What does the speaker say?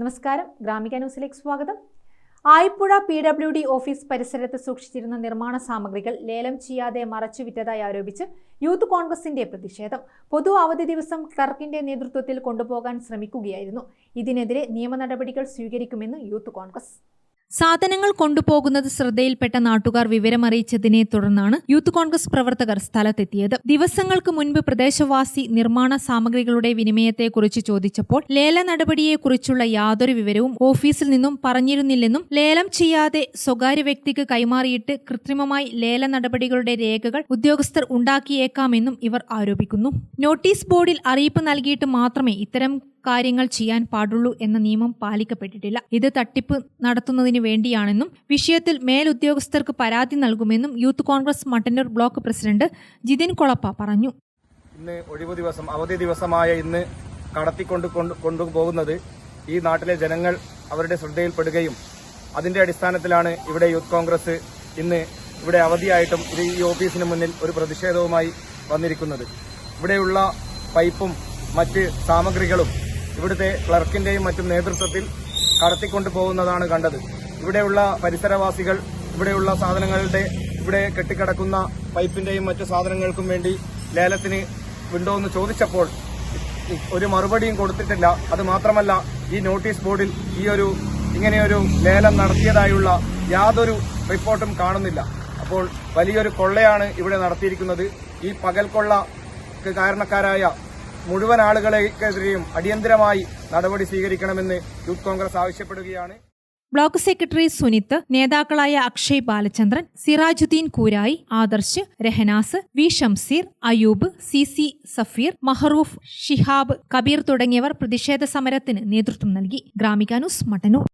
നമസ്കാരം. ഗ്രാമിക ന്യൂസിലേക്ക് സ്വാഗതം. Ayippuzha P W D office പരിസരത്ത് സൂക്ഷിച്ചിരുന്ന നിർമ്മാണ സാമഗ്രികൾ ലേലം ചെയ്യാതെ മറച്ചുവിറ്റതായി ആരോപിച്ച് യൂത്ത് കോൺഗ്രസിന്റെ പ്രതിഷേധം. പൊതു അവധി ദിവസം ക്ലർക്കിന്റെ നേതൃത്വത്തിൽ കൊണ്ടുപോകാൻ ശ്രമിക്കുകയായിരുന്നു. ഇതിനെതിരെ നിയമ സ്വീകരിക്കുമെന്ന് യൂത്ത് കോൺഗ്രസ്. സാധനങ്ങൾ കൊണ്ടുപോകുന്നത് ശ്രദ്ധയിൽപ്പെട്ട നാട്ടുകാർ വിവരമറിയിച്ചതിനെ തുടർന്നാണ് യൂത്ത് കോൺഗ്രസ് പ്രവർത്തകർ സ്ഥലത്തെത്തിയത്. ദിവസങ്ങൾക്ക് മുൻപ് പ്രദേശവാസി നിർമ്മാണ സാമഗ്രികളുടെ വിനിമയത്തെക്കുറിച്ച് ചോദിച്ചപ്പോൾ ലേല നടപടിയെക്കുറിച്ചുള്ള യാതൊരു വിവരവും ഓഫീസിൽ നിന്നും പറഞ്ഞിരുന്നില്ലെന്നും ലേലം ചെയ്യാതെ സ്വകാര്യ വ്യക്തിക്ക് കൈമാറിയിട്ട് കൃത്രിമമായി ലേല നടപടികളുടെ രേഖകൾ ഉദ്യോഗസ്ഥർ ഉണ്ടാക്കിയേക്കാമെന്നും ഇവർ ആരോപിക്കുന്നു. നോട്ടീസ് ബോർഡിൽ അറിയിപ്പ് നൽകിയിട്ട് മാത്രമേ ഇത്തരം കാര്യങ്ങൾ ചെയ്യാൻ പാടുള്ളൂ എന്ന നിയമം പാലിക്കപ്പെട്ടിട്ടില്ല. ഇത് തട്ടിപ്പ് നടത്തുന്നതിന് വേണ്ടിയാണെന്നും വിഷയത്തിൽ മേലുദ്യോഗസ്ഥർക്ക് പരാതി നൽകുമെന്നും youth Congress Mattannur block president Jithin Kolappa പറഞ്ഞു. ഇന്ന് ഒഴിവു ദിവസം അവധി ദിവസമായ ഇന്ന് കടത്തിക്കൊണ്ട് കൊണ്ട് കൊണ്ടുപോകുന്നത് ഈ നാട്ടിലെ ജനങ്ങൾ അവരുടെ ശ്രദ്ധയിൽപ്പെടുകയും അതിന്റെ അടിസ്ഥാനത്തിലാണ് ഇവിടെ യൂത്ത് കോൺഗ്രസ് ഇന്ന് ഇവിടെ അവധിയായിട്ടും ഇത് ഈ ഓഫീസിന് മുന്നിൽ ഒരു പ്രതിഷേധവുമായി വന്നിരിക്കുന്നത്. ഇവിടെയുള്ള പൈപ്പും മറ്റ് സാമഗ്രികളും ഇവിടുത്തെ ക്ലർക്കിന്റെയും മറ്റും നേതൃത്വത്തിൽ കടത്തിക്കൊണ്ടു പോകുന്നതാണ് കണ്ടത്. ഇവിടെയുള്ള പരിസരവാസികൾ ഇവിടെയുള്ള സാധനങ്ങളുടെ ഇവിടെ കെട്ടിക്കിടക്കുന്ന പൈപ്പിന്റെയും മറ്റു സാധനങ്ങൾക്കും വേണ്ടി ലേലത്തിന് ഉണ്ടോ എന്ന് ചോദിച്ചപ്പോൾ ഒരു മറുപടിയും കൊടുത്തിട്ടില്ല. അത് മാത്രമല്ല ഈ നോട്ടീസ് ബോർഡിൽ ഈ ഒരു ഇങ്ങനെയൊരു ലേലം നടത്തിയതായുള്ള യാതൊരു റിപ്പോർട്ടും കാണുന്നില്ല. അപ്പോൾ വലിയൊരു കൊള്ളയാണ് ഇവിടെ നടത്തിയിരിക്കുന്നത്. ഈ പകൽ കൊള്ളക്ക് കാരണക്കാരായ മുഴുവൻ ആളുകളെക്കെതിരെയും അടിയന്തരമായി നടപടി സ്വീകരിക്കണമെന്ന് യൂത്ത് കോൺഗ്രസ് ആവശ്യപ്പെടുകയാണ്. ബ്ലോക്ക് സെക്രട്ടറി സുനിത്ത് നേതാക്കളായ Akshay Balachandran Sirajuddin Koorayi Adarsh Rahnas V Shamseer Ayoob C C Safeer Mahroof Shihab Kabeer തുടങ്ങിയവർ പ്രതിഷേധ സമരത്തിന് നേതൃത്വം നൽകി. ഗ്രാമിക ന്യൂസ് മട്ടന്നൂർ.